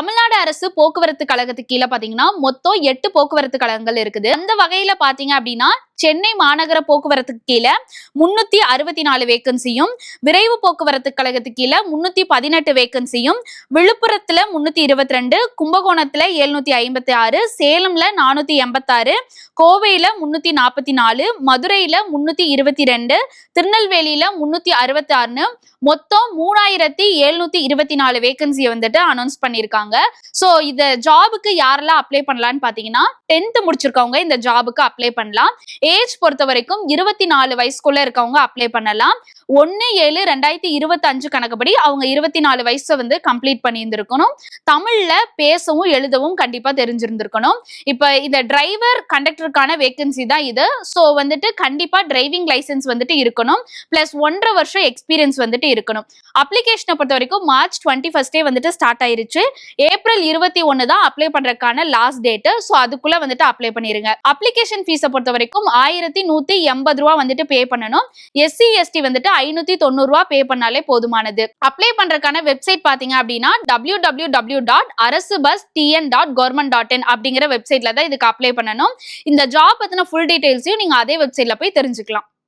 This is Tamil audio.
தமிழ்நாடு அரசு போக்குவரத்து கழகத்துக்கு கீழே பாத்தீங்கன்னா மொத்தம் எட்டு போக்குவரத்து கழகங்கள் இருக்குது. அந்த வகையில பாத்தீங்க அப்படின்னா சென்னை மாநகர போக்குவரத்துக்கு கீழே முன்னூத்தி அறுபத்தி நாலு வேக்கன்சியும் விரைவு போக்குவரத்து கழகத்துக்கு கீழே முன்னூத்தி பதினெட்டு வேகன்சியும் விழுப்புரத்துல முன்னூத்தி இருபத்தி ரெண்டு கும்பகோணத்துல எழுநூத்தி ஐம்பத்தி ஆறு சேலம்ல நானூத்தி எண்பத்தாறு கோவையில முன்னூத்தி நாற்பத்தி நாலு மதுரையில முன்னூத்தி இருபத்தி ரெண்டு திருநெல்வேலியில முன்னூத்தி அறுபத்தி ஆறுன்னு மொத்தம் மூணாயிரத்தி எழுநூத்தி இருபத்தி நாலு வேகன்சியை வந்துட்டு அனௌன்ஸ் பண்ணியிருக்காங்க ஸோ இந்த ஜாபுக்கு யாரெல்லாம் அப்ளை பண்ணலாம்னு பார்த்தீங்கன்னா டென்த் முடிச்சிருக்கவங்க இந்த ஜாபுக்கு அப்ளை பண்ணலாம். ஏஜ் பொறுத்த வரைக்கும் இருபத்தி நாலு வயசுக்குள்ள இருக்கவங்க அப்ளை பண்ணலாம். ஒன்று ஏழு ரெண்டாயிரத்தி இருபத்தஞ்சு கணக்குப்படி அவங்க இருபத்தி நாலு வயசை வந்து கம்ப்ளீட் பண்ணியிருந்திருக்கணும். தமிழ்ல பேசவும் எழுதவும் கண்டிப்பா தெரிஞ்சிருந்திருக்கணும். இப்போ இந்த டிரைவர் கண்டக்டருக்கான வேகன்சி தான் இது. ஸோ வந்துட்டு கண்டிப்பா டிரைவிங் லைசென்ஸ் வந்துட்டு இருக்கணும். பிளஸ் ஒன்றரை வருஷம் எக்ஸ்பீரியன்ஸ் வந்துட்டு இருக்கணும். அப்ளிகேஷனை பொறுத்த வரைக்கும் மார்ச் டுவெண்ட்டி ஃபர்ஸ்டே வந்துட்டு ஸ்டார்ட் ஆயிருச்சு. ஏப்ரல் இருபத்தி ஒன்று தான் அப்ளை பண்றதுக்கான லாஸ்ட் டேட்டு ஸோ அதுக்குள்ள வந்துட்டு அப்ளை பண்ணிருங்க. அப்ளிகேஷன் ஃபீஸை பொறுத்த வரைக்கும் ஆயிரத்தி நூத்தி எண்பது ரூபா வந்துட்டு பே பண்ணணும். எஸ்சி எஸ்டி வந்துட்டு ஐநூத்தி தொண்ணூறு ரூபா பே பண்ணாலே போதுமானது. அப்ளை பண்றதுக்கான வெப்சைட் பாத்தீங்க அப்படின்னா டபிள்யூ டபிள்யூ டபிள்யூ டாட் அரசு bus TN dot government dot in அப்படிங்கிற வெப்சைட்ல தான் இதுக்கு அப்ளை பண்ணணும். இந்த ஜாப் பத்தின ஃபுல் டீடைல்ஸையும் நீங்க அதே வெப்சைட்ல போய் தெரிஞ்சுக்கலாம்.